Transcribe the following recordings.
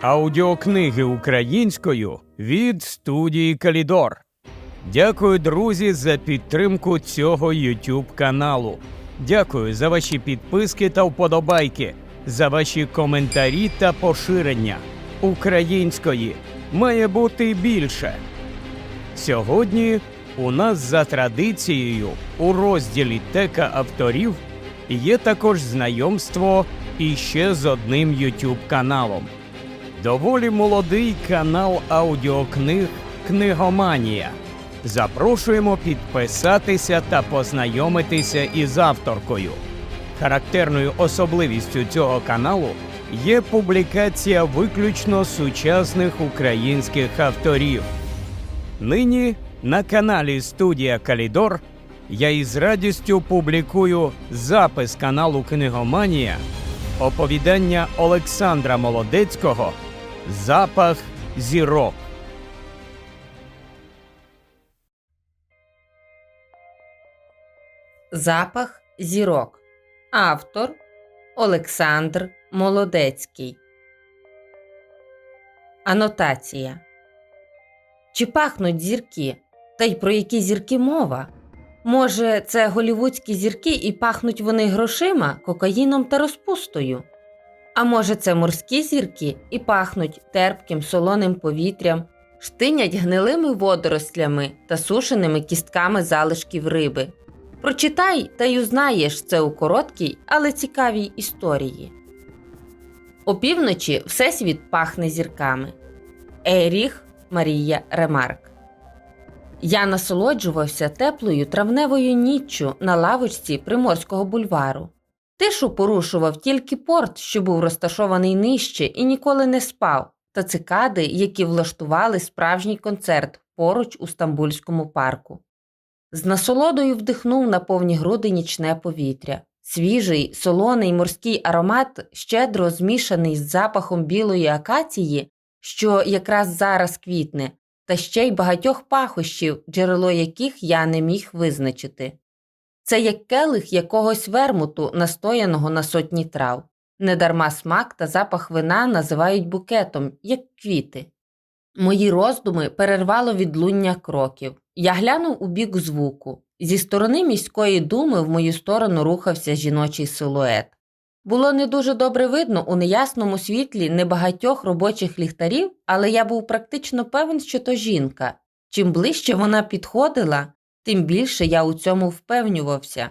Аудіокниги українською від студії Калідор. Дякую, друзі, за підтримку цього YouTube каналу. Дякую за ваші підписки та вподобайки, за ваші коментарі та поширення. Української має бути більше. Сьогодні у нас за традицією у розділі Тека авторів є також знайомство іще з одним YouTube каналом. Доволі молодий канал аудіокниг Книгоманія. Запрошуємо підписатися та познайомитися із авторкою. Характерною особливістю цього каналу є публікація виключно сучасних українських авторів. Нині на каналі Студія Калідор я із радістю публікую запис каналу Книгоманія, оповідання Олександра Молодецького Запах зірок. Запах зірок. Автор Олександр Молодецький. Анотація. Чи пахнуть зірки? Та й про які зірки мова? Може, це голівудські зірки і пахнуть вони грошима, кокаїном та розпустою? А може, це морські зірки і пахнуть терпким солоним повітрям, штинять гнилими водорослями та сушеними кістками залишків риби. Прочитай та й узнаєш це у короткій, але цікавій історії. Опівночі Всесвіт пахне зірками. Еріх Марія Ремарк. Я насолоджувався теплою травневою ніччю на лавочці Приморського бульвару. Тишу порушував тільки порт, що був розташований нижче і ніколи не спав, та цикади, які влаштували справжній концерт поруч у Стамбульському парку. З насолодою вдихнув на повні груди нічне повітря. Свіжий, солоний морський аромат, щедро змішаний з запахом білої акації, що якраз зараз квітне, та ще й багатьох пахощів, джерело яких я не міг визначити. Це як келих якогось вермуту, настояного на сотні трав. Недарма смак та запах вина називають букетом, як квіти. Мої роздуми перервало відлуння кроків. Я глянув у бік звуку. Зі сторони міської думи в мою сторону рухався жіночий силует. Було не дуже добре видно у неясному світлі небагатьох робочих ліхтарів, але я був практично певен, що то жінка. Чим ближче вона підходила, тим більше я у цьому впевнювався.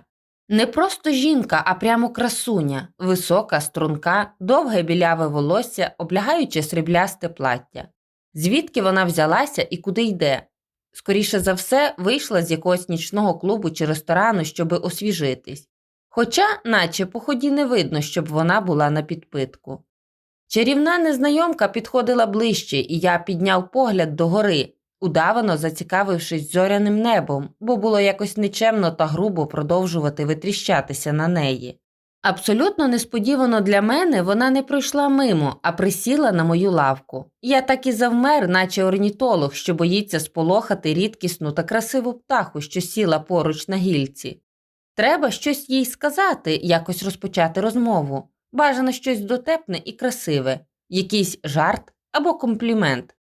Не просто жінка, а прямо красуня, висока, струнка, довге біляве волосся, облягаючи сріблясте плаття. Звідки вона взялася і куди йде? Скоріше за все, вийшла з якогось нічного клубу чи ресторану, щоби освіжитись. Хоча, наче по ході не видно, щоб вона була на підпитку. Чарівна незнайомка підходила ближче, і я підняв погляд догори, удавано зацікавившись зоряним небом, бо було якось нечемно та грубо продовжувати витріщатися на неї. Абсолютно несподівано для мене вона не пройшла мимо, а присіла на мою лавку. Я так і завмер, наче орнітолог, що боїться сполохати рідкісну та красиву птаху, що сіла поруч на гільці. Треба щось їй сказати, якось розпочати розмову. Бажано щось дотепне і красиве, якийсь жарт або комплімент.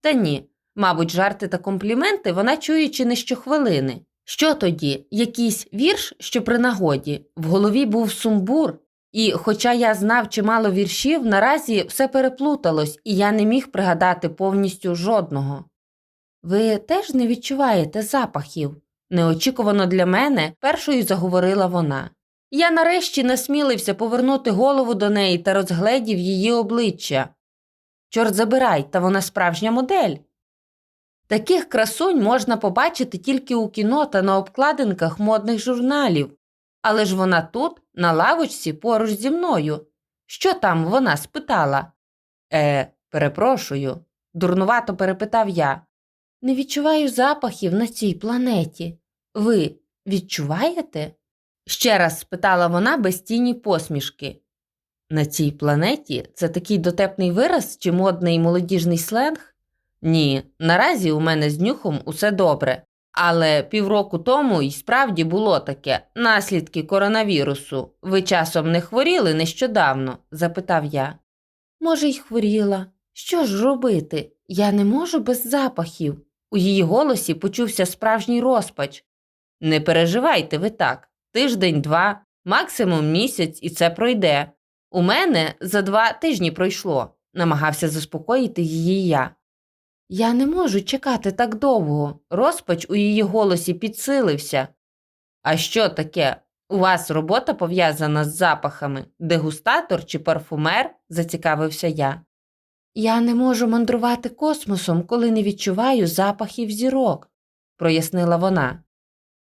Та ні, мабуть, жарти та компліменти вона чує чи не щохвилини. Що тоді? Якийсь вірш, що при нагоді, в голові був сумбур, і, хоча я знав чимало віршів, наразі все переплуталось, і я не міг пригадати повністю жодного. Ви теж не відчуваєте запахів? Неочікувано для мене першою заговорила вона. Я нарешті насмілився повернути голову до неї та розгледів її обличчя. Чорт забирай, та вона справжня модель. Таких красунь можна побачити тільки у кіно та на обкладинках модних журналів. Але ж вона тут, на лавочці, поруч зі мною. Що там вона спитала? Е, перепрошую, дурнувато перепитав я. Не відчуваю запахів на цій планеті. Ви відчуваєте? ще раз спитала вона без тіні посмішки. На цій планеті це такий дотепний вираз чи модний молодіжний сленг? Ні, наразі у мене з нюхом усе добре. Але півроку тому і справді було таке наслідки коронавірусу. Ви часом не хворіли нещодавно? запитав я. Може, й хворіла, Що ж робити? Я не можу без запахів. У її голосі почувся справжній розпач. Не переживайте ви так. Тиждень-два, максимум місяць, і це пройде. У мене за два тижні пройшло, намагався заспокоїти її я. Я не можу чекати так довго. Розпач у її голосі підсилився. А що таке? У вас робота пов'язана з запахами, дегустатор чи парфумер? зацікавився я. Я не можу мандрувати космосом, коли не відчуваю запахів зірок, прояснила вона.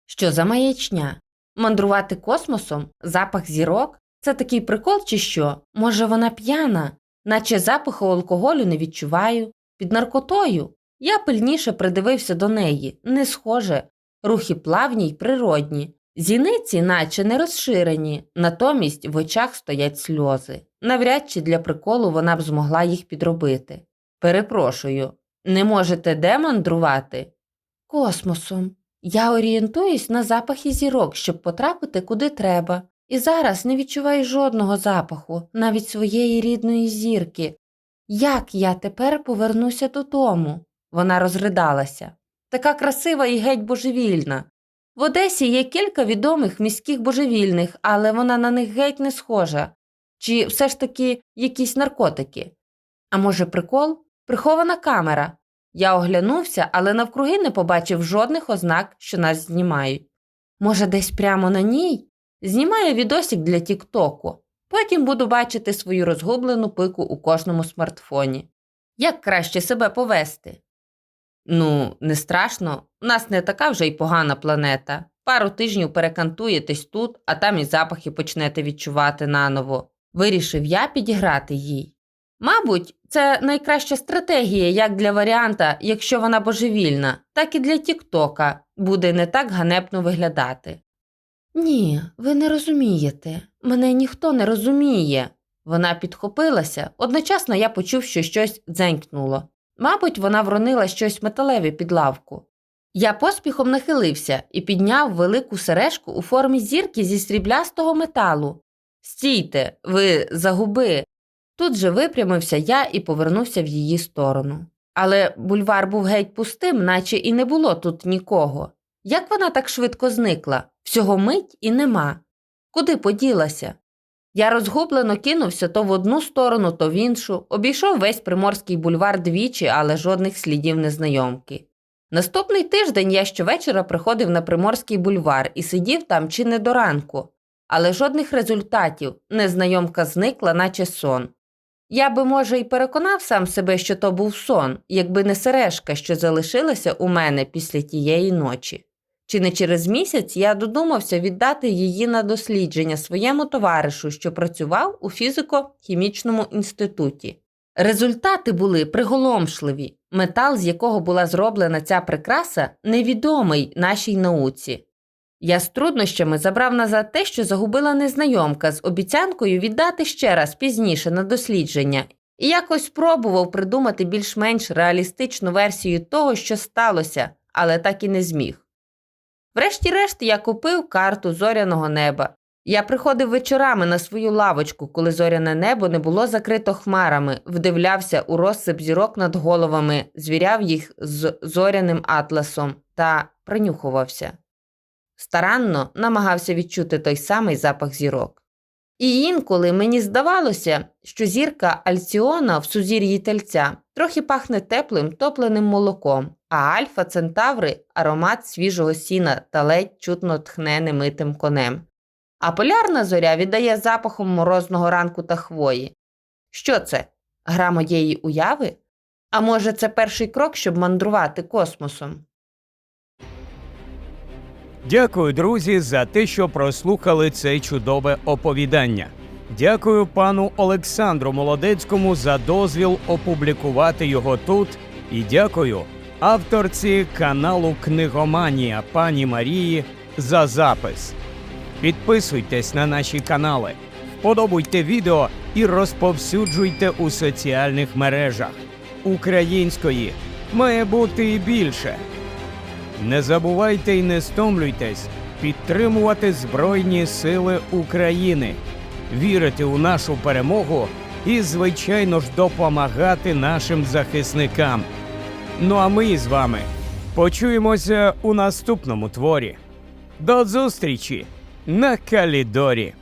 Що за маячня? Мандрувати космосом? Запах зірок? Це такий прикол чи що? Може, вона п'яна, наче запаху алкоголю не відчуваю. Під наркотою. Я пильніше придивився до неї, не схоже, рухи плавні й природні. Зіниці, наче не розширені, натомість в очах стоять сльози. Навряд чи для приколу вона б змогла їх підробити. Перепрошую, не можете де мандрувати? Космосом. Я орієнтуюсь на запахи зірок, щоб потрапити куди треба. І зараз не відчуваю жодного запаху, навіть своєї рідної зірки. Як я тепер повернуся додому? Вона розридалася. Така красива і геть божевільна. В Одесі є кілька відомих міських божевільних, але вона на них геть не схожа. Чи все ж таки якісь наркотики? А може, прикол? Прихована камера. Я оглянувся, але навкруги не побачив жодних ознак, що нас знімають. Може, десь прямо на ній? Знімаю відосик для Тіктоку. Потім буду бачити свою розгублену пику у кожному смартфоні. Як краще себе повести? Ну, не страшно, у нас не така вже й погана планета. Пару тижнів перекантуєтесь тут, а там і запахи почнете відчувати наново. Вирішив я підіграти їй. Мабуть, це найкраща стратегія як для варіанта, якщо вона божевільна, так і для Тіктока буде не так ганебно виглядати. Ні, ви не розумієте. Мене ніхто не розуміє. Вона підхопилася, одночасно я почув, що щось дзенькнуло. Мабуть, вона вронила щось металеве під лавку. Я поспіхом нахилився і підняв велику сережку у формі зірки зі сріблястого металу. Стійте, ви загуби. Тут же випрямився я і повернувся в її сторону. Але бульвар був геть пустим, наче і не було тут нікого. Як вона так швидко зникла? Всього мить і нема. Куди поділася? Я розгублено кинувся то в одну сторону, то в іншу, обійшов весь приморський бульвар двічі, але жодних слідів незнайомки. Наступний тиждень я щовечора приходив на приморський бульвар і сидів там чи не до ранку, але жодних результатів, незнайомка зникла, наче сон. Я би, може, і переконав сам себе, що то був сон, якби не сережка, що залишилася у мене після тієї ночі. Чи не через місяць я додумався віддати її на дослідження своєму товаришу, що працював у фізико-хімічному інституті. Результати були приголомшливі. Метал, з якого була зроблена ця прикраса, невідомий нашій науці. Я з труднощами забрав назад те, що загубила незнайомка, з обіцянкою віддати ще раз пізніше на дослідження, і якось спробував придумати більш-менш реалістичну версію того, що сталося, але так і не зміг. Врешті-решт я купив карту зоряного неба. Я приходив вечорами на свою лавочку, коли зоряне небо не було закрито хмарами, вдивлявся у розсип зірок над головами, звіряв їх з зоряним атласом та принюхувався. Старанно намагався відчути той самий запах зірок. І інколи мені здавалося, що зірка Альціона в сузір'ї тельця трохи пахне теплим топленим молоком, а Альфа Центаври аромат свіжого сіна та ледь чутно тхне немитим конем. А полярна зоря віддає запахом морозного ранку та хвої. Що це? Гра моєї уяви? А може, це перший крок, щоб мандрувати космосом? Дякую, друзі, за те, що прослухали це чудове оповідання. Дякую пану Олександру Молодецькому за дозвіл опублікувати його тут. І дякую авторці каналу Книгоманія пані Марії за запис. Підписуйтесь на наші канали, вподобуйте відео і розповсюджуйте у соціальних мережах. Української має бути і більше. Не забувайте і не стомлюйтесь підтримувати Збройні Сили України, вірити у нашу перемогу і, звичайно ж, допомагати нашим захисникам. Ну а ми з вами почуємося у наступному творі. До зустрічі на Калідорі!